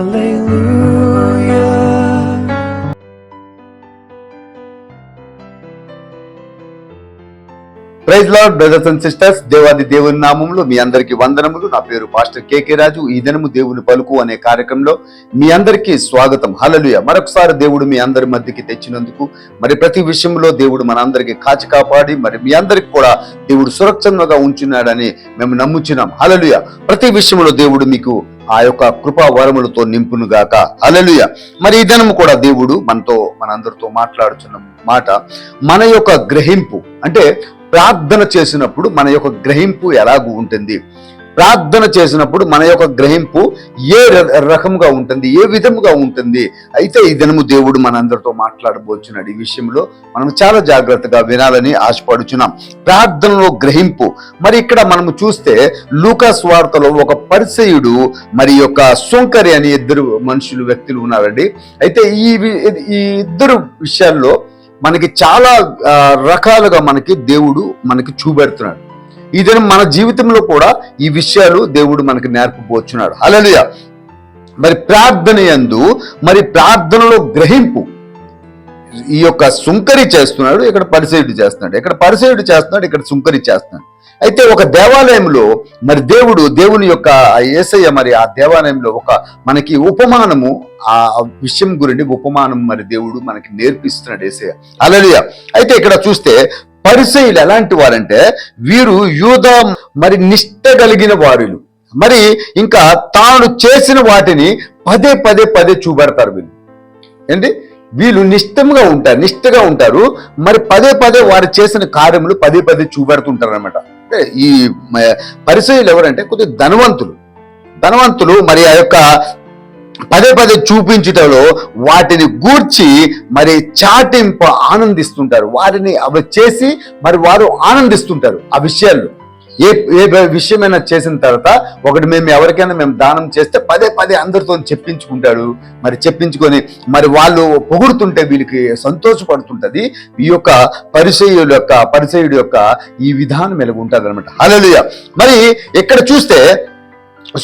Hallelujah. Praise lord brothers and sisters దేవాది దేవుని నామంలో మీ అందరికీ వందనములు. నా పేరు పాస్టర్ కేకే రాజు. ఈ దినము దేవుని పలుకు అనే కార్యక్రమంలో మీ అందరికీ స్వాగతం. హలలుయ మరొకసారి దేవుడు మీ అందరి మధ్యకి తెచ్చినందుకు మరి ప్రతి విషయంలో దేవుడు మన అందరికీ కాచి కాపాడి మరి మీ అందరికి కూడా దేవుడు సురక్షితంగా ఉంచున్నాడని మేము నమ్ముచున్నాం. హలలుయ ప్రతి విషయంలో దేవుడు మీకు ఆ యొక్క కృపా వరములతో నింపునుగాక అలలుయ మరి ఈ దినము కూడా దేవుడు మనతో మనందరితో మాట్లాడుచున్న మాట మన యొక్క గ్రహింపు అంటే ప్రార్థన చేసినప్పుడు మన యొక్క గ్రహింపు ఎలాగూ ఉంటుంది? ప్రార్థన చేసినప్పుడు మన యొక్క గ్రహింపు ఏ ర- రకముగా ఉంటుంది? ఏ విధముగా ఉంటుంది? అయితే ఈ దినము దేవుడు మనందరితో మాట్లాడబోచున్నాడు. ఈ విషయంలో మనం చాలా జాగ్రత్తగా వినాలని ఆశపడుచున్నాం. ప్రార్థనలో గ్రహింపు. మరి ఇక్కడ మనము చూస్తే లూకాస్ వార్తలో ఒక పరిచయుడు మరి యొక్క సొంకరి అని ఇద్దరు మనుషులు వ్యక్తులు ఉన్నారండి. అయితే ఈ ఈ ఇద్దరు విషయాల్లో మనకి చాలా రకాలుగా మనకి దేవుడు మనకి చూపెడుతున్నాడు. ఇదని మన జీవితంలో కూడా ఈ విషయాలు దేవుడు మనకి నేర్పబోచున్నాడు అలలియ మరి ప్రార్థన యందు మరి ప్రార్థనలో గ్రహింపు ఈ యొక్క సుంకరి చేస్తున్నాడు ఇక్కడ పరిసేవుడు చేస్తున్నాడు. ఇక్కడ పరిసేవుడు చేస్తున్నాడు ఇక్కడ సుంకరి చేస్తున్నాడు. అయితే ఒక దేవాలయంలో మరి దేవుడు దేవుని యొక్క ఏసయ్య మరి ఆ దేవాలయంలో ఒక మనకి ఉపమానము ఆ విషయం గురించి ఉపమానం మరి దేవుడు మనకి నేర్పిస్తున్నాడు ఏసయ్య. అలలియ అయితే ఇక్కడ చూస్తే పరిసయులు ఎలాంటి వారంటే వీరు యూద మరి నిష్ట కలిగిన వారులు. మరి ఇంకా తాను చేసిన వాటిని పదే పదే పదే చూపెడతారు వీళ్ళు. ఏంటి? వీళ్ళు నిష్టంగా ఉంటారు నిష్టగా ఉంటారు. మరి పదే పదే వారు చేసిన కార్యములు పదే పదే చూపెడుతుంటారు అనమాట అంటే ఈ మ- ఎవరంటే కొద్దిగా ధనవంతులు. ధనవంతులు మరి ఆ యొక్క పదే పదే చూపించుటలో వాటిని గూర్చి మరి చాటింపు ఆనందిస్తుంటారు. వారిని అవి చేసి మరి వారు ఆనందిస్తుంటారు ఆ విషయాల్లో. ఏ ఏ విషయమైనా చేసిన తర్వాత ఒకటి మేము ఎవరికైనా మేము దానం చేస్తే పదే పదే అందరితో చెప్పించుకుంటాడు. మరి చెప్పించుకొని మరి వాళ్ళు పొగుడుతుంటే వీళ్ళకి సంతోషపడుతుంటది. ఈ యొక్క పరిచయుల యొక్క పరిచయుడు యొక్క ఈ విధానం ఎలాగ ఉంటుంది అనమాట మరి ఇక్కడ చూస్తే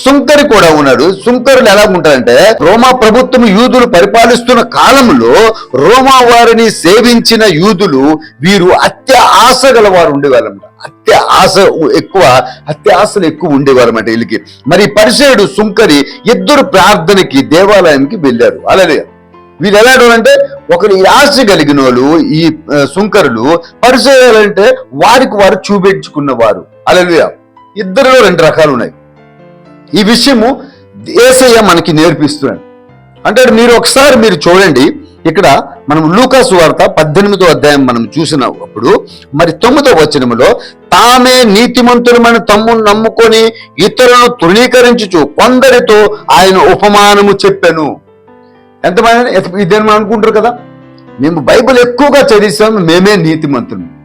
సుంకరి కూడా ఉన్నాడు. సుంకరులు ఎలా ఉంటారంటే రోమా ప్రభుత్వం యూదులు పరిపాలిస్తున్న కాలంలో రోమా వారిని సేవించిన యూదులు వీరు అత్య ఆశ గల వారు ఉండేవాళ్ళమాట అత్య ఆశ ఎక్కువ అత్య ఆశలు ఎక్కువ ఉండేవారన్నమాట వీళ్ళకి. మరి పరిచయుడు సుంకరి ఇద్దరు ప్రార్థనకి దేవాలయానికి వెళ్ళారు. అలాగే వీళ్ళు ఎలా అంటే ఒకరు ఈ ఆశ కలిగిన వాళ్ళు ఈ సుంకరులు పరిచయాలంటే వారికి వారు చూపించుకున్నవారు. వారు ఇద్దరులో ఇద్దరిలో రెండు రకాలు ఉన్నాయి ఈ విషయము ఏసయ్య మనకి నేర్పిస్తున్నాడు. అంటే మీరు ఒకసారి మీరు చూడండి. ఇక్కడ మనం లూకాసు వార్త పద్దెనిమిదో అధ్యాయం మనం చూసినప్పుడు మరి తొమ్మిదో వచనములో తామే నీతిమంతులమైన తమ్మును నమ్ముకొని ఇతరులను తృణీకరించుచు కొందరితో ఆయన ఉపమానము చెప్పాను. ఎంతమంది ఇదే మనం అనుకుంటారు కదా? మేము బైబిల్ ఎక్కువగా చదివిస్తాం మేమే నీతిమంతులు.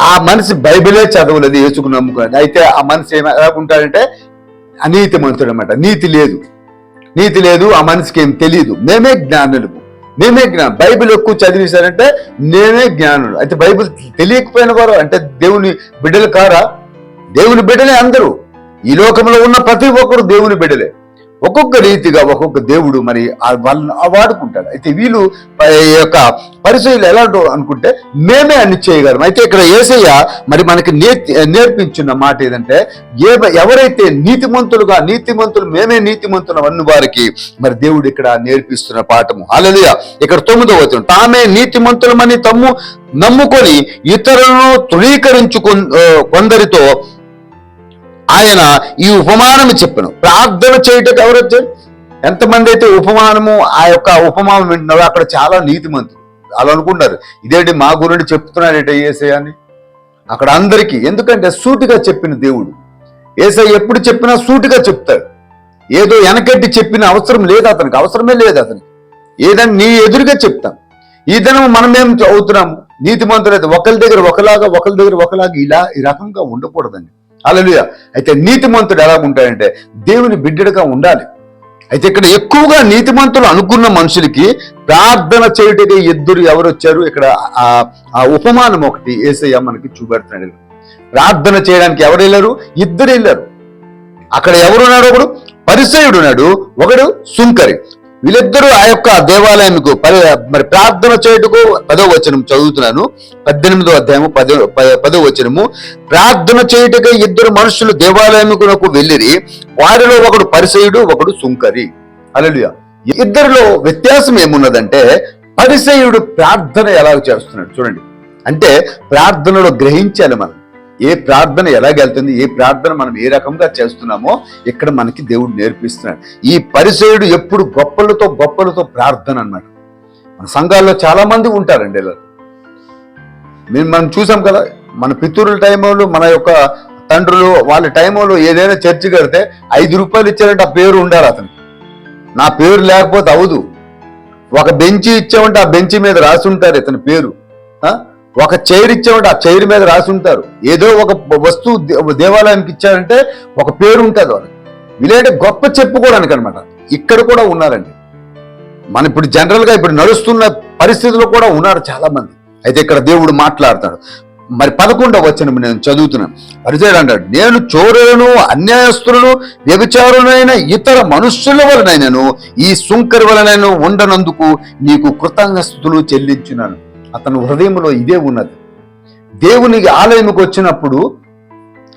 ఆ మనిషి బైబిలే చదవలేదు యేసుకు నమ్ముకోండి అయితే ఆ మనిషి ఉంటాడంటే అనీతి ఉంటాడంటే అనమాట నీతి లేదు. నీతి లేదు ఆ మనిషికి ఏం తెలియదు. మేమే జ్ఞానులు మేమే జ్ఞానం బైబిల్ ఎక్కువ చదివేశారంటే నేనే జ్ఞానుడు అయితే బైబిల్ తెలియకపోయిన వారు అంటే దేవుని బిడ్డలు కారా? దేవుని బిడ్డలే అందరూ. ఈ లోకంలో ఉన్న ప్రతి ఒక్కరు దేవుని బిడ్డలే. ఒక్కొక్క రీతిగా ఒక్కొక్క దేవుడు మరి వాళ్ళని వాడుకుంటాడు. అయితే వీళ్ళు ఈ యొక్క పరిచయలు ఎలా అనుకుంటే మేమే అన్ని చేయగలం. అయితే ఇక్కడ ఏసయ్య మరి మనకి నేర్పించిన మాట ఏదంటే ఏ ఎవరైతే నీతిమంతులుగా నీతిమంతులు మేమే నీతిమంతులు అన్న వారికి మరి దేవుడు ఇక్కడ నేర్పిస్తున్న పాఠము. అలలియ ఇక్కడ తొమ్మిదో వచ్చిన తామే నీతిమంతులమని తమ్ము నమ్ముకొని ఇతరులను తృణీకరించుకు కొందరితో ఆయన ఈ ఉపమానము చెప్పను. ప్రార్థన చేయటకు ఎవరు వచ్చారు ఎంతమంది అయితే ఉపమానము ఆ యొక్క ఉపమానం వింటున్నారో అక్కడ చాలా నీతిమంతులు. అలా అనుకున్నారు ఇదేంటి మా గురించి చెప్తున్నాడేట ఏసై అని? అక్కడ అందరికీ ఎందుకంటే సూటిగా చెప్పిన దేవుడు. ఏసై ఎప్పుడు చెప్పినా సూటిగా చెప్తాడు. ఏదో వెనకట్టి చెప్పిన అవసరం లేదు అతనికి అవసరమే లేదు అతనికి. ఏదని నీ ఎదురుగా చెప్తాం. ఈ దినం మనమేం అవుతున్నాము నీతిమంతులైతే ఒకరి దగ్గర ఒకలాగా ఒకరి దగ్గర ఒకలాగా ఇలా ఈ రకంగా ఉండకూడదండి. అలలుయ అయితే నీతిమంతుడు ఎలా ఉంటాడంటే దేవుని బిడ్డడుగా ఉండాలి. అయితే ఇక్కడ ఎక్కువగా నీతిమంతులు అనుకున్న మనుషులకి ప్రార్థన చేయుటకి ఇద్దరు ఎవరు వచ్చారు ఇక్కడ ఆ ఆ ఉపమానం ఒకటి ఏసయ్య మనకి చూపెడుతున్నాడు. ప్రార్థన చేయడానికి ఎవరు వెళ్ళారు ఇద్దరు వెళ్ళారు అక్కడ ఎవరున్నాడు ఒకడు? పరిసయుడు ఉన్నాడు. ఒకడు సుంకరి. వీళ్ళిద్దరూ ఆ యొక్క దేవాలయంకు మరి ప్రార్థన చేయుటకు పదో వచనం చదువుతున్నాను. పద్దెనిమిదో అధ్యాయము పదో పదో వచనము. ప్రార్థన చేయుటకు ఇద్దరు మనుషులు దేవాలయముకు వెళ్ళిరి. వారిలో ఒకడు పరిసయుడు ఒకడు సుంకరి. అలలుయ ఇద్దరిలో వ్యత్యాసం ఏమున్నదంటే పరిసయుడు ప్రార్థన ఎలా చేస్తున్నాడు చూడండి. అంటే ప్రార్థనలో గ్రహించాలి మనం. ఏ ప్రార్థన ఎలాగెళ్తుంది ఏ ప్రార్థన మనం ఏ రకంగా చేస్తున్నామో ఇక్కడ మనకి దేవుడు నేర్పిస్తున్నాడు. ఈ పరిచయుడు ఎప్పుడు గొప్పలతో గొప్పలతో ప్రార్థన అన్నమాట. మన సంఘాల్లో చాలా మంది ఉంటారండి ఇలా. మేము మనం చూసాం కదా మన పితూరుల టైంలో మన యొక్క తండ్రులు వాళ్ళ టైంలో ఏదైనా చర్చి కడితే ఐదు రూపాయలు ఇచ్చారంటే ఆ పేరు ఉండాలి అతనికి. నా పేరు లేకపోతే అవదు ఒక బెంచి ఇచ్చామంటే ఆ బెంచి మీద రాసి ఉంటారు ఇతని పేరు. ఒక చైర్ ఇచ్చామంటే ఆ చైర్ మీద రాసి ఉంటారు. ఏదో ఒక వస్తువు దే- దేవాలయానికి ఇచ్చారంటే ఒక పేరు ఉంటుంది వాళ్ళకి. వీలైతే గొప్ప చెప్పుకోవడానికి అనమాట ఇక్కడ కూడా ఉన్నారండి. మన ఇప్పుడు జనరల్గా ఇప్పుడు నడుస్తున్న పరిస్థితుల్లో కూడా ఉన్నారు చాలా మంది అయితే ఇక్కడ దేవుడు మాట్లాడతాడు. మరి పదకొండవ వచ్చిన నేను చదువుతున్నాను పరిచయం అంటాడు నేను చోరులను అన్యాయస్తులను వ్యభిచారులైన ఇతర మనుష్యుల వలనైనను ఈ సుంకరి వలనైనా ఉండనందుకు నీకు కృతజ్ఞస్తులు చెల్లించున్నాను. అతని హృదయంలో ఇదే ఉన్నది. దేవునికి ఆలయంకి వచ్చినప్పుడు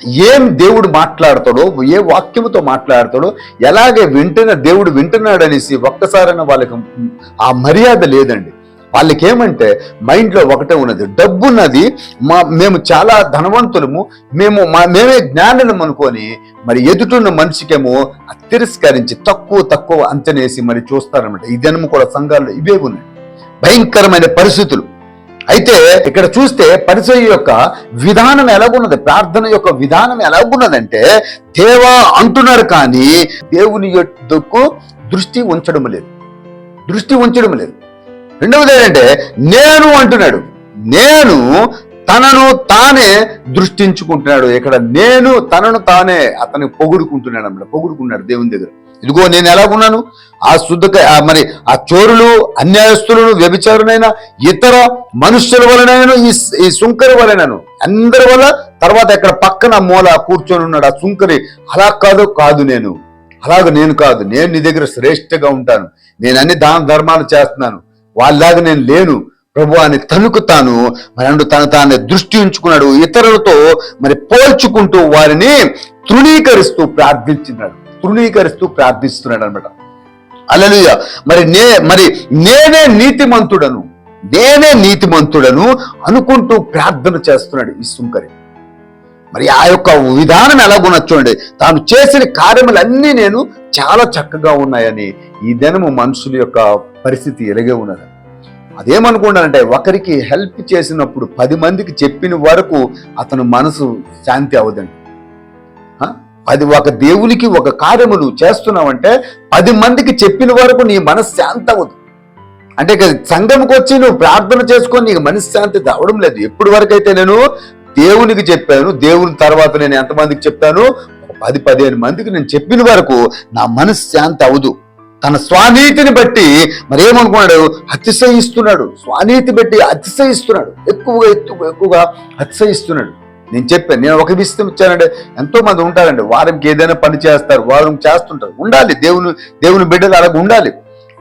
ఏం దేవుడు మాట్లాడతాడో ఏ వాక్యముతో మాట్లాడతాడో ఎలాగే వింటున్న దేవుడు వింటున్నాడనేసి ఒక్కసారైనా వాళ్ళకి ఆ మర్యాద లేదండి. వాళ్ళకి ఏమంటే మైండ్లో ఒకటే ఉన్నది డబ్బు ఉన్నది మా మేము చాలా ధనవంతులము మేము మా మేమే జ్ఞానులం అనుకొని మరి ఎదుటిన్న మనిషికేమో తిరస్కరించి తక్కువ తక్కువ అంచనేసి మరి చూస్తారన్నమాట. ఈ దినము కూడా సంఘాల్లో ఇవే ఉన్నాయి. భయంకరమైన పరిస్థితులు. అయితే ఇక్కడ చూస్తే పరిచయ యొక్క విధానం ఎలాగున్నది? ప్రార్థన యొక్క విధానం ఎలాగున్నదంటే దేవా అంటున్నారు కానీ దేవుని యొక్కకు దృష్టి ఉంచడం లేదు. దృష్టి ఉంచడం లేదు. రెండవది ఏంటంటే నేను అంటున్నాడు. నేను తనను తానే దృష్టించుకుంటున్నాడు. ఇక్కడ నేను తనను తానే అతను పొగుడుకుంటున్నాడు అన్నమాట. పొగుడుకున్నాడు దేవుని దగ్గర. ఇదిగో నేను ఎలాగున్నాను? ఆ శుద్ధక ఆ మరి ఆ చోరులు అన్యాయస్తులను వ్యభిచారునైనా ఇతర మనుష్యుల వలనైనా ఈ ఈ సుంకరి వలనను. అందరి వల్ల తర్వాత ఇక్కడ పక్కన మూల కూర్చొని ఉన్నాడు. ఆ సుంకరి అలా కాదు కాదు నేను. అలాగ నేను కాదు. నేను నీ దగ్గర శ్రేష్టగా ఉంటాను. నేను అన్ని దాన ధర్మాలు చేస్తున్నాను. వాళ్ళలాగా నేను లేను. ప్రభు అని తనుకు తాను మరి తను తాను దృష్టి ఉంచుకున్నాడు. ఇతరులతో మరి పోల్చుకుంటూ వారిని తృణీకరిస్తూ ప్రార్థించినాడు. తృణీకరిస్తూ ప్రార్థిస్తున్నాడు అనమాట అలలుయ మరి నే మరి నేనే నీతిమంతుడను నేనే నీతిమంతుడను అనుకుంటూ ప్రార్థన చేస్తున్నాడు ఈ సుంకరి. మరి ఆ యొక్క విధానం ఎలాగున్నా చూడండి. తాను చేసిన కార్యములన్నీ నేను చాలా చక్కగా ఉన్నాయని ఈ దినము మనుషుల యొక్క పరిస్థితి ఎలాగే ఉన్నది. అదేమనుకున్నానంటే ఒకరికి హెల్ప్ చేసినప్పుడు పది మందికి చెప్పిన వరకు అతను మనసు శాంతి అవదండి అది ఒక దేవునికి ఒక కార్యము నువ్వు చేస్తున్నావంటే పది మందికి చెప్పిన వరకు నీ మనసు అవ్వదు అంటే సంఘంకి వచ్చి నువ్వు ప్రార్థన చేసుకొని నీకు మనశ్శాంతి అవడం లేదు. ఎప్పటి వరకు అయితే నేను దేవునికి చెప్పాను దేవుని తర్వాత నేను ఎంతమందికి చెప్తాను పది పదిహేను మందికి నేను చెప్పిన వరకు నా మనశ్శాంతి అవదు తన స్వానీతిని బట్టి మరి ఏమనుకున్నాడు అతిశయిస్తున్నాడు. స్వానీతి బట్టి అతిశయిస్తున్నాడు. ఎక్కువగా ఎక్కువ ఎక్కువగా అతిశయిస్తున్నాడు. నేను చెప్పాను నేను ఒక విషయం ఇచ్చానంటే ఎంతో మంది ఉంటారండి వారంకి ఏదైనా పని చేస్తారు వారం చేస్తుంటారు. ఉండాలి దేవుని దేవుని బిడ్డలు అలాగ ఉండాలి.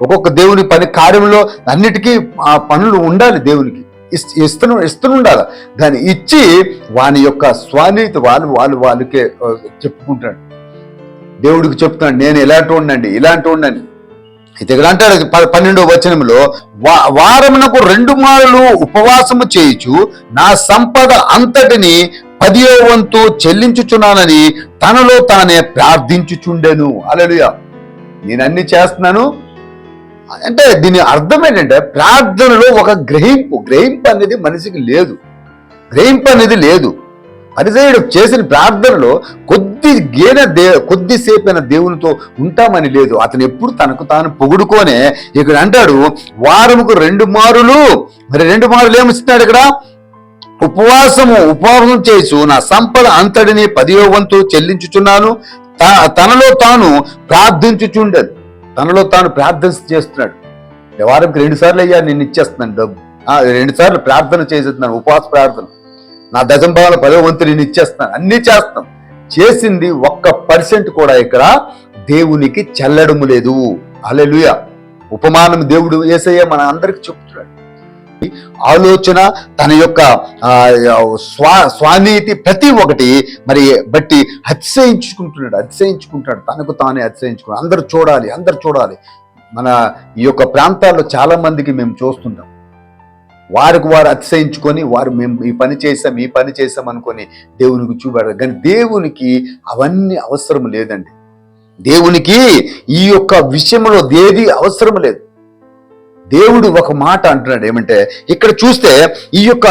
ఒక్కొక్క దేవుని పని కార్యంలో అన్నిటికీ ఆ పనులు ఉండాలి దేవునికి. ఇస్- ఇస్తను ఇస్తూ ఉండాలి. దాన్ని ఇచ్చి వాని యొక్క స్వానిత వాళ్ళు వాళ్ళు వాళ్ళకే చెప్పుకుంటాడు. దేవుడికి చెప్తున్నాడు నేను ఇలాంటి ఉండండి ఇలాంటి ఉండండి అయితే ఇక్కడ అంటాడు పన్నెండో వచనంలో వారమునకు రెండు మారులు ఉపవాసము చేయుచు నా సంపద అంతటిని పదియో వంతు చెల్లించుచున్నానని తనలో తానే ప్రార్థించుచుండెను. అలలుయ నేను అన్ని చేస్తున్నాను. అంటే దీని అర్థం ఏంటంటే ప్రార్థనలో ఒక గ్రహింపు గ్రహింపు అనేది మనిషికి లేదు. గ్రహింపు అనేది లేదు. అరిజయుడు చేసిన ప్రార్థనలో కొద్ది గేన దే కొద్దిసేపైన దేవునితో ఉంటామని లేదు. అతను ఎప్పుడు తనకు తాను పొగుడుకోనే. ఇక్కడ అంటాడు వారముకు రెండు మారులు. మరి రెండు మారులు ఏమిస్తున్నాడు ఇక్కడ? ఉపవాసము ఉపవాసం చేసు నా సంపద అంతటిని పదియో వంతు చెల్లించుచున్నాను తనలో తాను ప్రార్థించుచుండదు తనలో తాను ప్రార్థన చేస్తున్నాడు. వారంకి రెండు సార్లు అయ్యా నేను ఇచ్చేస్తున్నాను డబ్బు. రెండు సార్లు ప్రార్థన చేసేస్తున్నాను ఉపవాస ప్రార్థన. నా దశంభావాల పదో వంతు నేను ఇచ్చేస్తాను అన్ని చేస్తాం. చేసింది ఒక్క పర్సెంట్ కూడా ఇక్కడ దేవునికి చల్లడము లేదు. అలెలుయ ఉపమానం దేవుడు ఏసయ్య మన అందరికి చెప్తున్నాడు. ఆలోచన తన యొక్క స్వా స్వానీతి ప్రతి ఒక్కటి మరి బట్టి అతిశయించుకుంటున్నాడు అతిశయించుకుంటాడు. తనకు తానే అతిశయించుకున్నాడు. అందరు చూడాలి అందరు చూడాలి. మన ఈ యొక్క ప్రాంతాల్లో చాలా మందికి మేము చూస్తుంటాం. వారికి వారు అతిశయించుకొని వారు మేము ఈ పని చేసాం ఈ పని చేసాం అనుకొని దేవునికి చూపెడతారు. కానీ దేవునికి అవన్నీ అవసరం లేదండి. దేవునికి ఈ యొక్క విషయంలో దేది అవసరం లేదు. దేవుడు ఒక మాట అంటున్నాడు ఏమంటే ఇక్కడ చూస్తే ఈ యొక్క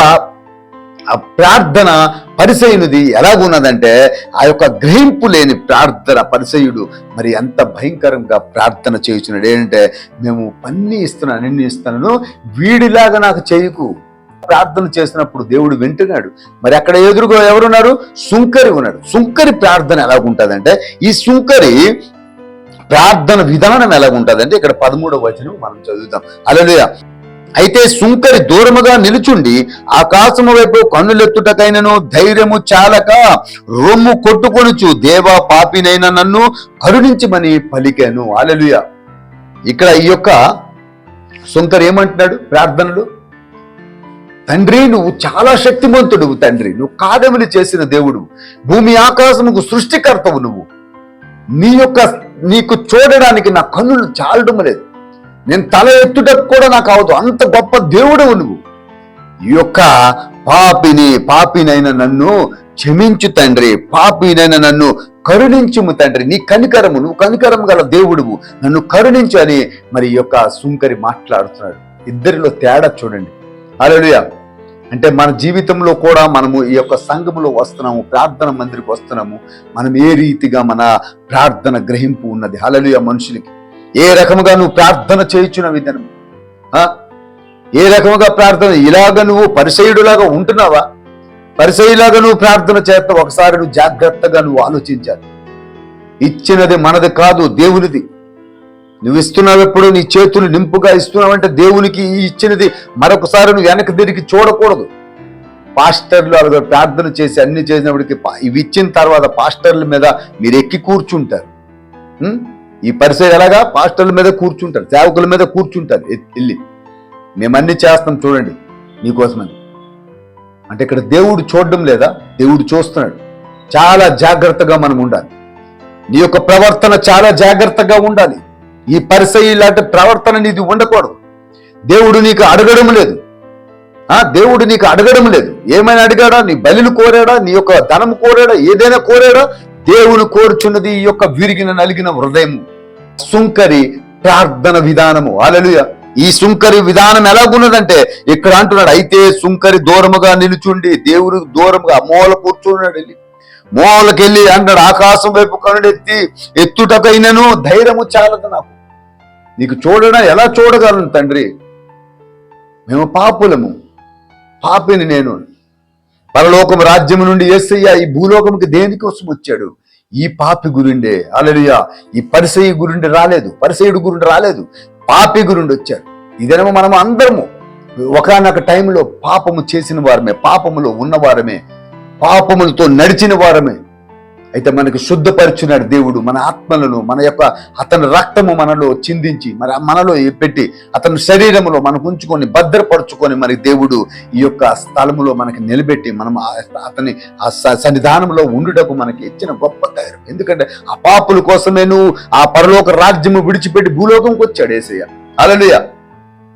ఆ ప్రార్థన పరిసయునిది ఎలాగున్నదంటే ఆ యొక్క గ్రహింపు లేని ప్రార్థన పరిసయుడు మరి ఎంత భయంకరంగా ప్రార్థన చేయుచున్నాడు. ఏంటంటే మేము పన్ని ఇస్తున్నాను నిన్ను ఇస్తున్నాను వీడిలాగా నాకు చేయకు. ప్రార్థన చేసినప్పుడు దేవుడు వింటున్నాడు. మరి అక్కడ ఎదురుగా ఎవరున్నారు? సుంకరి ఉన్నాడు. సుంకరి ప్రార్థన ఎలాగుంటుందంటే ఈ సుంకరి ప్రార్థన విధానం ఎలాగుంటుందంటే ఇక్కడ పదమూడవ వచనం మనం చదువుతాం అలలుయ అయితే సుంకరి దూరముగా నిలుచుండి ఆకాశము వైపు కన్నులెత్తుటకైనను ధైర్యము చాలక రొమ్ము కొట్టుకొనుచు దేవా పాపినైన నన్ను కరుణించమని పలికాను. అలలుయ ఇక్కడ ఈ యొక్క సుంకర్ ఏమంటున్నాడు? ప్రార్థనలు. తండ్రి నువ్వు చాలా శక్తిమంతుడు తండ్రి. నువ్వు కాదములు చేసిన దేవుడు. భూమి ఆకాశముకు సృష్టికర్తవు నువ్వు. నీ యొక్క నీకు చూడడానికి నా కన్నులు చాలడం లేదు. నేను తల ఎత్తుటకు కూడా నాకు అవదు. అంత గొప్ప దేవుడవు నువ్వు. ఈ యొక్క పాపిని పాపినైన నన్ను క్షమించు తండ్రి. పాపినైన నన్ను కరుణించుము తండ్రి. నీ కనికరము నువ్వు కనికరము గల దేవుడువు. నన్ను కరుణించు అని మరి ఈ యొక్క సుంకరి మాట్లాడుతున్నాడు. ఇద్దరిలో తేడా చూడండి. అలలుయ అంటే మన జీవితంలో కూడా మనము ఈ యొక్క సంఘములో వస్తున్నాము ప్రార్థన మందిరికి వస్తున్నాము. మనం ఏ రీతిగా మన ప్రార్థన గ్రహింపు ఉన్నది? హలలుయ మనుషులకి. ఏ రకముగా నువ్వు ప్రార్థన చేయించిన విధానం? ఏ రకముగా ప్రార్థన? ఇలాగ నువ్వు పరిసయుడులాగా ఉంటున్నావా? పరిసయులాగా నువ్వు ప్రార్థన చేస్తా ఒకసారి నువ్వు జాగ్రత్తగా నువ్వు ఆలోచించాలి. ఇచ్చినది మనది కాదు దేవునిది. నువ్వు ఇస్తున్నావు ఎప్పుడు నీ చేతులు నింపుగా ఇస్తున్నావంటే దేవునికి ఈ ఇచ్చినది మరొకసారి నువ్వు వెనక్కి తిరిగి చూడకూడదు. పాస్టర్లు అలాగే ప్రార్థన చేసి అన్ని చేసినప్పటికీ ఇవి ఇచ్చిన తర్వాత పాస్టర్ల మీద మీరు ఎక్కి కూర్చుంటారు. ఈ పరిసర ఎలాగా? పాస్టర్ల మీద కూర్చుంటారు సేవకుల మీద కూర్చుంటారు వెళ్ళి. మేము అన్ని చేస్తాం చూడండి నీకోసమని అంటే ఇక్కడ దేవుడు చూడడం లేదా? దేవుడు చూస్తున్నాడు. చాలా జాగ్రత్తగా మనం ఉండాలి. నీ యొక్క ప్రవర్తన చాలా జాగ్రత్తగా ఉండాలి. ఈ పరిసయ ఇలాంటి ప్రవర్తన నీది ఉండకూడదు. దేవుడు నీకు అడగడం లేదు. ఆ దేవుడు నీకు అడగడం లేదు. ఏమైనా అడిగాడా? నీ బలిలు కోరాడా? నీ యొక్క ధనం కోరాడా? ఏదైనా కోరాడా? దేవుని కోరుచున్నది ఈ యొక్క విరిగిన నలిగిన హృదయము. సుంకరి ప్రార్థన విధానము. అలలుయ ఈ సుంకరి విధానం ఎలాగున్నదంటే ఇక్కడ అంటున్నాడు అయితే సుంకరి దూరముగా నిలుచుండి దేవుడు దూరముగా మూల కూర్చున్నాడు వెళ్ళి. మూలకెళ్ళి అంటాడు ఆకాశం వైపు కనుడెత్తి ఎత్తుటకైనను ధైర్యము చాలదు నాకు. నీకు చూడడం ఎలా చూడగలను తండ్రి? మేము పాపులము. పాపిని నేను. పరలోకం రాజ్యం నుండి ఏసయ్య ఈ భూలోకంకి దేనికోసం వచ్చాడు? ఈ పాపి గురుండే అలలుయ ఈ పరిసయి గురుండి రాలేదు పరిసయుడు గురుండి రాలేదు. పాపి గురుండి వచ్చాడు. ఇదేమో మనము అందరము. ఒకనొక టైంలో పాపము చేసిన వారమే పాపములో ఉన్నవారమే పాపములతో నడిచిన వారమే. అయితే మనకి శుద్ధపరిచినాడు దేవుడు మన ఆత్మలను మన యొక్క అతని రక్తము మనలో చిందించి మరి మనలో పెట్టి అతని శరీరములో మనకు ఉంచుకొని భద్రపరుచుకొని మరి దేవుడు ఈ యొక్క స్థలములో మనకి నిలబెట్టి మనం ఆ- అతని ఆ స- సన్నిధానంలో ఉండుటకు మనకి ఇచ్చిన గొప్ప ధైర్యం ఎందుకంటే ఆ పాపుల కోసమే నువ్వు ఆ పరలోక రాజ్యము విడిచిపెట్టి భూలోకంకి వచ్చాడు ఏసయ్య. అలలుయ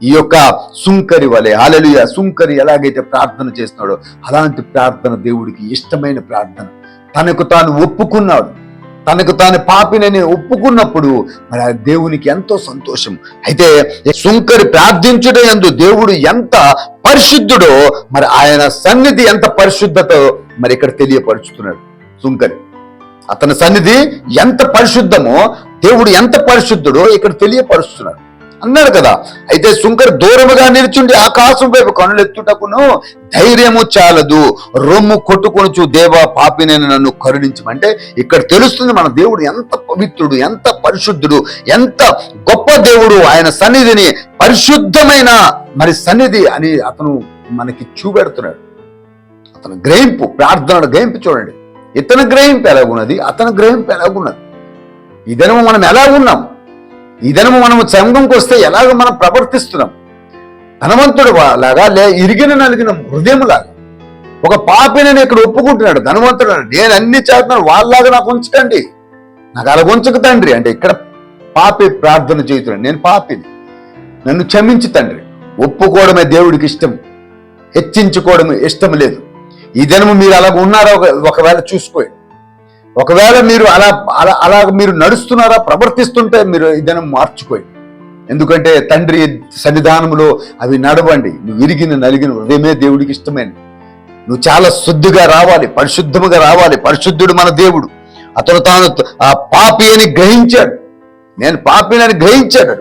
ఈ యొక్క సుంకరి వలె అలలుయ సుంకరి ఎలాగైతే ప్రార్థన చేస్తున్నాడో అలాంటి ప్రార్థన దేవుడికి ఇష్టమైన ప్రార్థన. తనకు తాను ఒప్పుకున్నాడు. తనకు తాను పాపినని ఒప్పుకున్నప్పుడు మరి ఆ దేవునికి ఎంతో సంతోషం. అయితే సుంకరి ప్రార్థించుట ఎందు దేవుడు ఎంత పరిశుద్ధుడో మరి ఆయన సన్నిధి ఎంత పరిశుద్ధతో మరి ఇక్కడ తెలియపరుచుతున్నాడు సుంకరి అతని సన్నిధి ఎంత పరిశుద్ధమో దేవుడు ఎంత పరిశుద్ధుడో ఇక్కడ తెలియపరుస్తున్నాడు అన్నాడు కదా. అయితే శుంకర్ దూరముగా నిల్చుండి ఆకాశం వైపు కనులెత్తుటకును ధైర్యము చాలదు. రొమ్ము కొట్టుకొనుచు దేవా పాపినని నన్ను కరుణించమంటే ఇక్కడ తెలుస్తుంది మన దేవుడు ఎంత పవిత్రుడు ఎంత పరిశుద్ధుడు ఎంత గొప్ప దేవుడు ఆయన సన్నిధిని పరిశుద్ధమైన మరి సన్నిధి అని అతను మనకి చూపెడుతున్నాడు. అతను గ్రహింపు ప్రార్థన గ్రహింపు చూడండి. ఇతని గ్రహింపు ఎలాగున్నది? అతని గ్రహింపు ఎలాగున్నది? ఈ మనం ఎలా ఉన్నాం? ఈ దినము మనము సంఘంకి వస్తే ఎలాగ మనం ప్రవర్తిస్తున్నాం? ధనవంతుడు లాగా లే ఇరిగిన నలిగిన హృదయములాగా. ఒక పాపిని నేను ఇక్కడ ఒప్పుకుంటున్నాడు ధనవంతుడు నేను అన్ని చేస్తున్నాను వాళ్ళలాగా నాకు ఉంచకండి. నాకు అలా ఉంచక తండ్రి. అంటే ఇక్కడ పాపి ప్రార్థన చేస్తున్నాడు నేను పాపిని. నన్ను క్షమించు తండ్రి. ఒప్పుకోవడమే దేవుడికి ఇష్టం. హెచ్చించుకోవడం ఇష్టం లేదు. ఈ దినము మీరు అలాగ ఉన్నారా ఒకవేళ చూసుకోండి. ఒకవేళ మీరు అలా అలా అలా మీరు నడుస్తున్నారా ప్రవర్తిస్తుంటే మీరు ఈ మార్చుకోండి. ఎందుకంటే తండ్రి సన్నిధానంలో అవి నడవండి. నువ్వు విరిగిన నలిగిన హృదయమే దేవుడికి ఇష్టమైన నువ్వు చాలా శుద్ధిగా రావాలి పరిశుద్ధముగా రావాలి. పరిశుద్ధుడు మన దేవుడు. అతను తాను ఆ పాపి అని గ్రహించాడు. నేను పాపిని అని గ్రహించాడు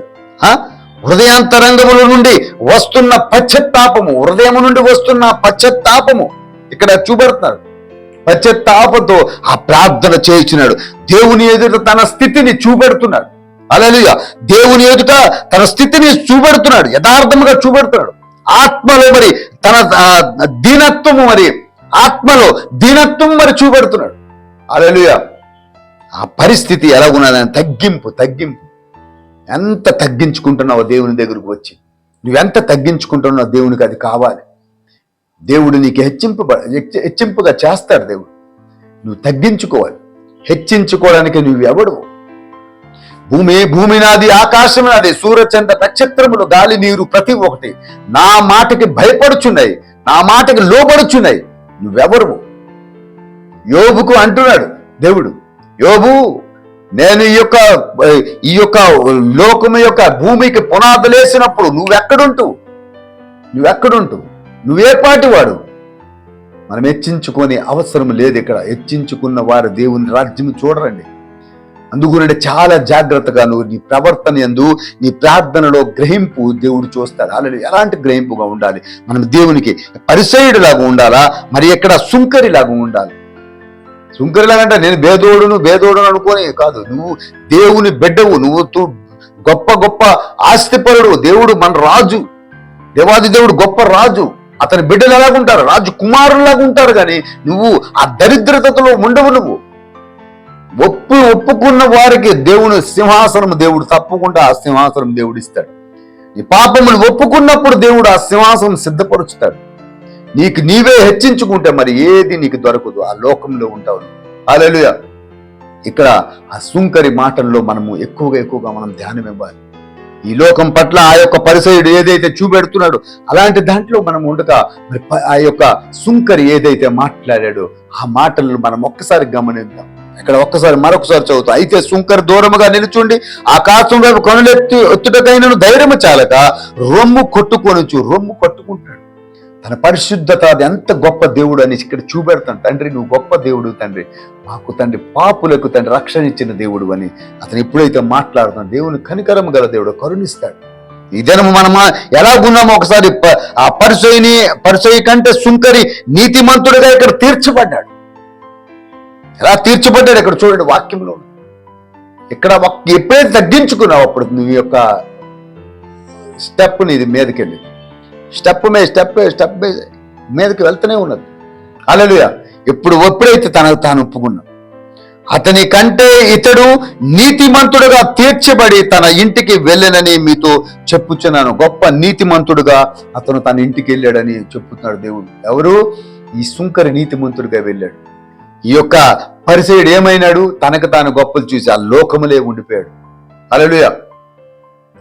హృదయాంతరంగముల నుండి వస్తున్న పశ్చత్తాపము హృదయము నుండి వస్తున్న పశ్చత్తాపము. ఇక్కడ చూపెడుతున్నాడు పశ్చత్తాపంతో ఆ ప్రార్థన చేయించినాడు. దేవుని ఎదుట తన స్థితిని చూపెడుతున్నాడు. అలలుయ దేవుని ఎదుట తన స్థితిని చూపెడుతున్నాడు. యథార్థముగా చూపెడుతున్నాడు. ఆత్మలో మరి తన దీనత్వము మరి ఆత్మలో దీనత్వం మరి చూపెడుతున్నాడు. అలలుయ ఆ పరిస్థితి ఎలా ఉన్నదని తగ్గింపు తగ్గింపు. ఎంత తగ్గించుకుంటున్నావో దేవుని దగ్గరకు వచ్చి? నువ్వెంత తగ్గించుకుంటున్నావు దేవునికి అది కావాలి. దేవుడు నీకు హెచ్చింపు హెచ్చింపుగా చేస్తాడు దేవుడు. నువ్వు తగ్గించుకోవాలి. హెచ్చించుకోవడానికి నువ్వెవడు భూమి భూమి నాది ఆకాశం నాది సూర్యచంద్ర నక్షత్రములు గాలి నీరు ప్రతి ఒక్కటి నా మాటకి భయపడుచున్నాయి. నా మాటకి లోపడుచున్నాయి నువ్వెవరు? యోబుకు అంటున్నాడు దేవుడు. యోబు నేను ఈ యొక్క ఈ యొక్క లోకము యొక్క భూమికి పునాదులేసినప్పుడు నువ్వెక్కడుంటూ నువ్వెక్కడుంటూ నువ్వే పాటి వాడు మనం హెచ్చించుకునే అవసరం లేదు ఇక్కడ. హెచ్చించుకున్న వారు దేవుని రాజ్యం చూడరండి. అందుకునే చాలా జాగ్రత్తగా నువ్వు నీ ప్రవర్తన ఎందు నీ ప్రార్థనలో గ్రహింపు దేవుడు చూస్తాడు. అలాగే ఎలాంటి గ్రహింపుగా ఉండాలి? మనం దేవునికి పరిసయుడిలాగా ఉండాలా? మరి ఎక్కడ సుంకరిలాగా ఉండాలి? సుంకరిలాగంటే నేను భేదోడును భేదోడును అనుకోని కాదు. నువ్వు దేవుని బిడ్డవు నువ్వు తు- గొప్ప గొప్ప ఆస్తిపరుడు దేవుడు మన రాజు. దేవాది దేవుడు గొప్ప రాజు. అతని బిడ్డలు ఎలాగుంటారు రాజకుమారులాగా ఉంటారు కానీ నువ్వు ఆ దరిద్రతలో ఉండవు నువ్వు. ఒప్పు ఒప్పుకున్న వారికి దేవుని సింహాసనం దేవుడు తప్పకుండా ఆ సింహాసనం దేవుడు ఇస్తాడు నీ పాపములు ఒప్పుకున్నప్పుడు దేవుడు ఆ సింహాసనం సిద్ధపరుచుతాడు నీకు నీవే హెచ్చించుకుంటే మరి ఏది నీకు దొరకదు ఆ లోకంలో ఉంటావు అలలుయ ఇక్కడ ఆ సుంకరి మాటల్లో మనము ఎక్కువగా ఎక్కువగా మనం ధ్యానం ఇవ్వాలి. ఈ లోకం పట్ల ఆ యొక్క పరిసయుడు ఏదైతే చూపెడుతున్నాడో అలాంటి దాంట్లో మనం ఉండగా మరి ఆ యొక్క సుంకరి ఏదైతే మాట్లాడాడో ఆ మాటలను మనం ఒక్కసారి గమనిద్దాం. ఇక్కడ ఒక్కసారి మరొకసారి చదువుతాం. అయితే సుంకర్ దూరముగా నిలుచుండి ఆకాశం వైపు కొనలెత్తి ఎత్తుటకైనను ధైర్యము చాలక రొమ్ము కొట్టుకొనుచు రొమ్ము కొట్టుకుంటాడు. తన పరిశుద్ధత అది ఎంత గొప్ప దేవుడు అని ఇక్కడ చూపెడతాను. తండ్రి నువ్వు గొప్ప దేవుడు తండ్రి. మాకు తండ్రి పాపులకు తండ్రి రక్షణ ఇచ్చిన దేవుడు అని అతను ఎప్పుడైతే మాట్లాడుతాను దేవుని కనికరం గల దేవుడు కరుణిస్తాడు. ఈ దినము మనమా ఎలాగున్నామో ఒకసారి ప- ఆ పరిచయని పరిచయ కంటే సుంకరి నీతిమంతుడిగా ఇక్కడ తీర్చబడ్డాడు. ఎలా తీర్చబడ్డాడు ఇక్కడ చూడండి వాక్యంలో. ఇక్కడ ఎప్పుడైతే తగ్గించుకున్నావు అప్పుడు నీ యొక్క స్టెప్ నీది మీదకెళ్ళి. స్టెప్ మీద స్టెప్ స్టెప్ మీద మీదకి వెళ్తూనే ఉన్నది. అలలుయ ఎప్పుడు ఎప్పుడైతే తనకు తాను ఒప్పుకున్నాడు అతని కంటే ఇతడు నీతిమంతుడుగా తీర్చబడి తన ఇంటికి వెళ్ళనని మీతో చెప్పుచున్నాను. గొప్ప నీతిమంతుడుగా అతను తన ఇంటికి వెళ్ళాడని చెప్పుతున్నాడు దేవుడు. ఎవరు? ఈ సుంకర నీతిమంతుడిగా వెళ్ళాడు. ఈ యొక్క పరిచయుడు ఏమైనాడు? తనకు తాను గొప్పలు చూసి ఆ లోకములే ఉండిపోయాడు. అలలుయా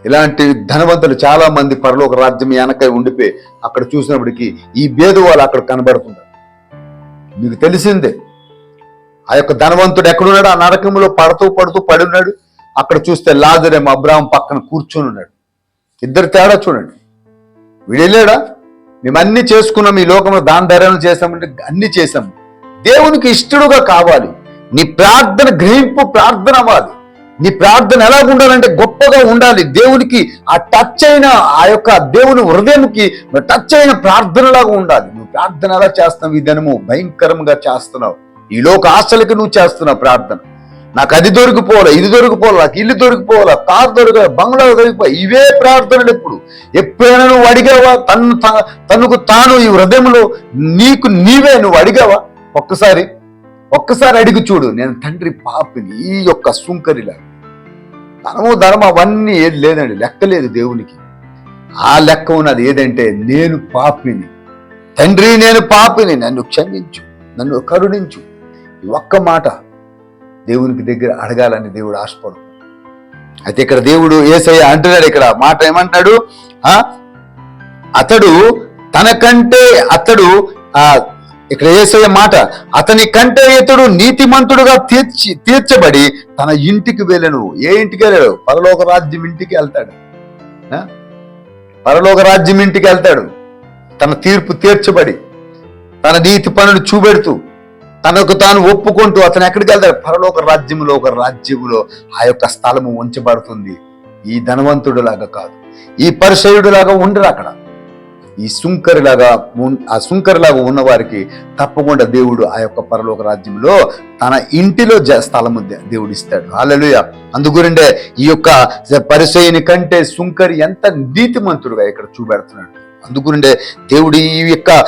ఇలాంటి ధనవంతులు చాలా మంది పరలోక రాజ్యం వెనక ఉండిపోయి అక్కడ చూసినప్పటికీ ఈ భేదవాలు అక్కడ కనబడుతున్నారు. మీకు తెలిసిందే ఆ యొక్క ధనవంతుడు ఎక్కడున్నాడు? ఆ నరకంలో పడుతూ పడుతూ పడి ఉన్నాడు. అక్కడ చూస్తే లాజరేమో అబ్రాహం పక్కన కూర్చొని ఉన్నాడు. ఇద్దరు తేడా చూడండి. వీడు వెళ్ళాడా? మేము అన్ని చేసుకున్నాం ఈ లోకంలో దాన ధర్మం చేసామంటే అన్ని చేసాం దేవునికి ఇష్టడుగా కావాలి. నీ ప్రార్థన గ్రహింపు ప్రార్థన అవ్వాలి నీ ప్రార్థన ఎలా ఉండాలంటే గొప్పగా ఉండాలి. దేవునికి ఆ టచ్ అయిన ఆ యొక్క దేవుని హృదయంకి టచ్ అయిన ప్రార్థనలాగా ఉండాలి. నువ్వు ప్రార్థన ఎలా చేస్తున్నావు? ఈ దినము భయంకరంగా చేస్తున్నావు. ఈ లోక ఆశలకి నువ్వు చేస్తున్నావు ప్రార్థన. నాకు అది దొరికిపోలే ఇది దొరికిపోలే నాకు ఇల్లు దొరికిపోవాలా కారు దొరికే బంగ్లా దొరికిపో ఇవే ప్రార్థనలు ఎప్పుడు? ఎప్పుడైనా నువ్వు అడిగావా? తను తా- తనకు తాను ఈ హృదయంలో నీకు నీవే నువ్వు అడిగావా? ఒక్కసారి ఒక్కసారి అడిగి చూడు. నేను తండ్రి పాపిని ఈ యొక్క సుంకరిలా. ధనము ధర్మం అవన్నీ ఏది లేదండి. లెక్క లేదు దేవునికి. ఆ లెక్క ఉన్నది ఏదంటే నేను పాపిని. తండ్రి నేను పాపిని. నన్ను క్షమించు. నన్ను కరుణించు. ఒక్క మాట దేవునికి దగ్గర అడగాలని దేవుడు ఆశపడు. అయితే ఇక్కడ దేవుడు ఏసయ్య అంటున్నాడు. ఇక్కడ మాట ఏమంటాడు? అతడు తనకంటే అతడు ఆ ఇక్కడ ఏసయ్య మాట అతని కంటే ఇతడు నీతిమంతుడుగా తీర్చి తీర్చబడి తన ఇంటికి వెళ్ళను. ఏ ఇంటికి వెళ్ళాడు? పరలోక రాజ్యం ఇంటికి వెళ్తాడు. పరలోక రాజ్యం ఇంటికి వెళ్తాడు. తన తీర్పు తీర్చబడి తన నీతి పనులు చూపెడుతూ తనకు తాను ఒప్పుకుంటూ అతను ఎక్కడికి వెళ్తాడు? పరలోక రాజ్యములో ఒక రాజ్యములో ఆ యొక్క స్థలము ఉంచబడుతుంది. ఈ ధనవంతుడులాగా కాదు. ఈ పరిసయుడులాగా ఉండరు అక్కడ. ఈ సుంకరిలాగా లాగా ఆ సుంకరిలాగా ఉన్న వారికి తప్పకుండా దేవుడు ఆ యొక్క పరలోక రాజ్యంలో తన ఇంటిలో జ- స్థలము దేవుడు ఇస్తాడు అలలుయ అందుగురిండే ఈ యొక్క పరిసయుని కంటే సుంకరి ఎంత నీతిమంతుడుగా ఇక్కడ చూపెడుతున్నాడు. అందుగురిండే దేవుడు ఈ యొక్క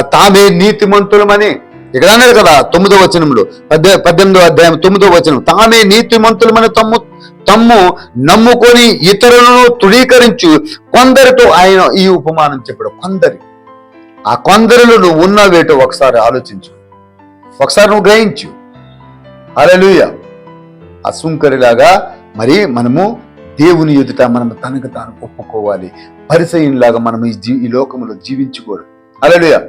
తామే నీతిమంతులమని ఇక్కడ అన్నారు కదా తొమ్మిదో వచనంలో. పద్దె పద్దెనిమిదో అధ్యాయం తొమ్మిదో వచనం. తామే నీతిమంతులమని తమ్ము తమ్ము నమ్ముకొని ఇతరులను తృఢీకరించు కొందరితో ఆయన ఈ ఉపమానం చెప్పాడు. కొందరి. ఆ కొందరిలో నువ్వు ఉన్నావేటో ఒకసారి ఆలోచించు. ఒకసారి నువ్వు గ్రహించు. అలలుయ సుంకరిలాగా మరి మనము దేవుని ఎదుట మనం తనకు తాను ఒప్పుకోవాలి. పరిచయంలాగా మనం ఈ జీ ఈ లోకంలో జీవించకూడదు అలలుయ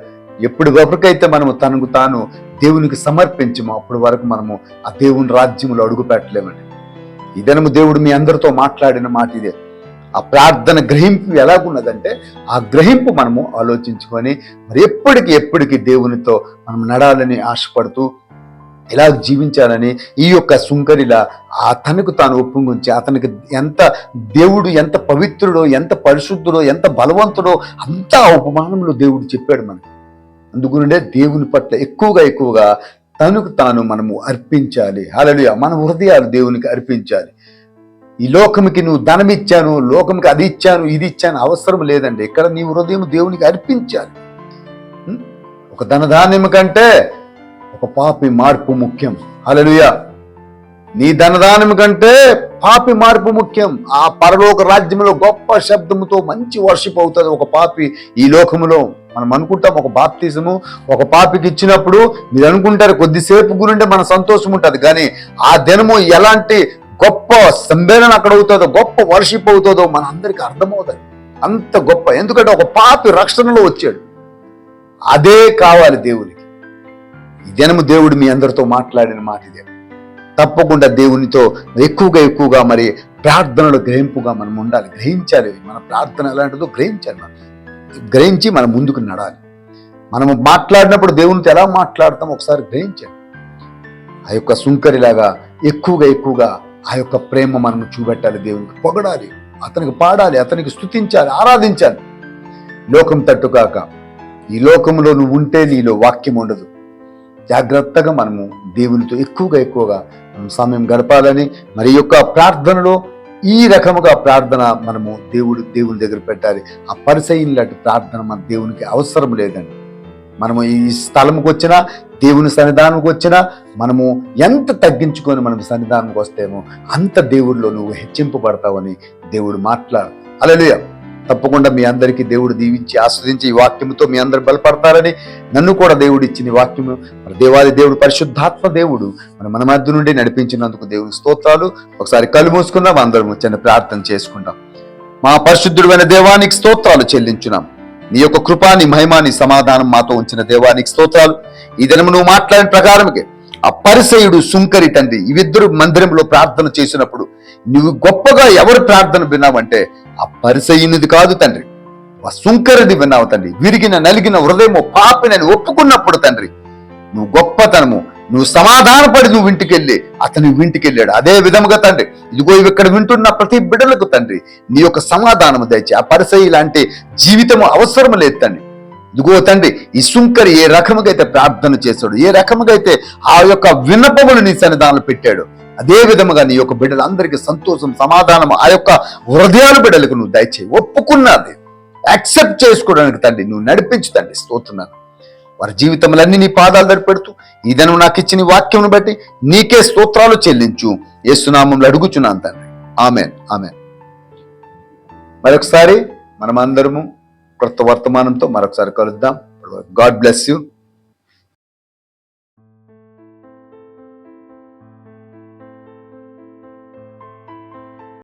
ఎప్పుడు వరకైతే మనము తనకు తాను దేవునికి సమర్పించమో అప్పటి వరకు మనము ఆ దేవుని రాజ్యంలో అడుగు పెట్టలేమండి ఈ దినము దేవుడు మీ అందరితో మాట్లాడిన మాట ఇదే. ఆ ప్రార్థన గ్రహింపు ఎలాగున్నదంటే ఆ గ్రహింపు మనము ఆలోచించుకొని మరి ఎప్పటికి ఎప్పటికి దేవునితో మనం నడాలని ఆశపడుతూ ఎలా జీవించాలని ఈ యొక్క సుంకరిలా అతనికి తాను ఒప్పుగుంచి అతనికి ఎంత దేవుడు ఎంత పవిత్రుడో ఎంత పరిశుద్ధుడో ఎంత బలవంతుడో అంతా ఉపమానంలో దేవుడు చెప్పాడు మనకి. అందుగునే దేవుని పట్ల ఎక్కువగా ఎక్కువగా తనకు తాను మనము అర్పించాలి. హలలుయ మన హృదయాలు దేవునికి అర్పించాలి. ఈ లోకముకి నువ్వు ధనం ఇచ్చాను లోకముకి అది ఇచ్చాను ఇది ఇచ్చాను అవసరం లేదండి. ఇక్కడ నీ హృదయం దేవునికి అర్పించాలి. ఒక ధనధాన్యం కంటే ఒక పాపి మార్పు ముఖ్యం. హలలుయా నీ ధనదానం కంటే పాపి మార్పు ముఖ్యం. ఆ పరలోక రాజ్యంలో గొప్ప శబ్దముతో మంచి వర్షిప్ అవుతుంది ఒక పాపి ఈ లోకములో. మనం అనుకుంటాం ఒక బాప్తిజము ఒక పాపికి ఇచ్చినప్పుడు మీరు అనుకుంటారు కొద్దిసేపు గురిండే మన సంతోషం ఉంటుంది. కానీ ఆ దినము ఎలాంటి గొప్ప సమ్మేళనం అక్కడ అవుతుందో గొప్ప వర్షిప్ అవుతుందో మన అందరికీ అర్థమవుతుంది. అంత గొప్ప. ఎందుకంటే ఒక పాపి రక్షణలో వచ్చాడు. అదే కావాలి దేవునికి. ఈ దినము దేవుడు మీ అందరితో మాట్లాడిన మాట ఇదే. తప్పకుండా దేవునితో ఎక్కువగా ఎక్కువగా మరి ప్రార్థనలో గ్రహింపుగా మనం ఉండాలి. గ్రహించాలి. మన ప్రార్థన ఎలాంటిదో గ్రహించాలి మనం. గ్రహించి మనం ముందుకు నడాలి. మనము మాట్లాడినప్పుడు దేవునితో ఎలా మాట్లాడతాం ఒకసారి గ్రహించాలి. ఆ యొక్క సుంకరిలాగా ఎక్కువగా ఎక్కువగా ఆ యొక్క ప్రేమ మనం చూపెట్టాలి దేవునికి. పొగడాలి. అతనికి పాడాలి. అతనికి స్తుతించాలి. ఆరాధించాలి. లోకం తట్టుకాక ఈ లోకంలో నువ్వు ఉంటే నీలో వాక్యం ఉండదు. జాగ్రత్తగా మనము దేవునితో ఎక్కువగా ఎక్కువగా సమయం గడపాలని మరి యొక్క ప్రార్థనలో ఈ రకముగా ప్రార్థన మనము దేవుడు దేవుని దగ్గర పెట్టాలి. ఆ పరిసైన్ లాంటి ప్రార్థన మన దేవునికి అవసరం లేదండి. మనము ఈ స్థలంకి వచ్చినా దేవుని సన్నిధానంకి వచ్చినా మనము ఎంత తగ్గించుకొని మనం సన్నిధానంకి వస్తేమో అంత దేవుడిలో నువ్వు హెచ్చింపబడతావని దేవుడు మాట్లాడు అలలుయ తప్పకుండా మీ అందరికీ దేవుడు దీవించి ఆస్వాదించి ఈ వాక్యముతో మీ అందరు బలపడతారని నన్ను కూడా దేవుడు ఇచ్చిన ఈ వాక్యము. మన దేవాది దేవుడు పరిశుద్ధాత్మ దేవుడు మన మన మధ్య నుండి నడిపించినందుకు దేవుని స్తోత్రాలు. ఒకసారి కళ్ళు మూసుకుందాం అందరం చిన్న ప్రార్థన చేసుకుందాం మా పరిశుద్ధుడైన దేవానికి స్తోత్రాలు చెల్లించున్నాం. నీ యొక్క కృపాని మహిమాని సమాధానం మాతో ఉంచిన దేవానికి స్తోత్రాలు. ఈ దినము నువ్వు మాట్లాడిన ప్రకారంకి ఆ పరిసయుడు సుంకరి తండ్రి ఇవిద్దరు మందిరంలో ప్రార్థన చేసినప్పుడు నువ్వు గొప్పగా ఎవరు ప్రార్థన విన్నావంటే ఆ పరిసయునిది కాదు తండ్రి. ఆ సుంకరిది విన్నావు తండ్రి. విరిగిన నలిగిన హృదయము పాపినని ఒప్పుకున్నప్పుడు తండ్రి నువ్వు గొప్పతనము నువ్వు సమాధానపడి నువ్వు ఇంటికి వెళ్ళి అతని ఇంటికి వెళ్ళాడు అదే విధముగా తండ్రి ఇదిగో ఇవి ఇక్కడ వింటున్న ప్రతి బిడ్డలకు తండ్రి నీ యొక్క సమాధానము దయచి ఆ పరిసయ్యి లాంటి జీవితము అవసరం లేదు తండ్రి. ఇదిగో తండ్రి ఈ సుంకరి ఏ రకముగా అయితే ప్రార్థన చేశాడు ఏ రకముగా అయితే ఆ యొక్క విన్నపములు నీ సన్నిధానంలో పెట్టాడు అదే విధముగా నీ యొక్క బిడ్డలందరికీ సంతోషం సమాధానం ఆ యొక్క హృదయాల బిడ్డలకు నువ్వు దయచేయి. ఒప్పుకున్నది యాక్సెప్ట్ చేసుకోవడానికి తండ్రి నువ్వు నడిపించు తండ్రి. స్తోత్రున్నాను వారి జీవితములన్నీ నీ పాదాలు దడిపెడుతూ ఈ దినం నాకు ఇచ్చిన ఈ బట్టి నీకే స్తోత్రాలు చెల్లించు. ఏసునామంలో అడుగుచున్నాను తండ్రి. ఆమెన్. ఆమెన్. మరొకసారి మనమందరము క్రొత్త వర్తమానంతో మరొకసారి కలుద్దాం. God bless you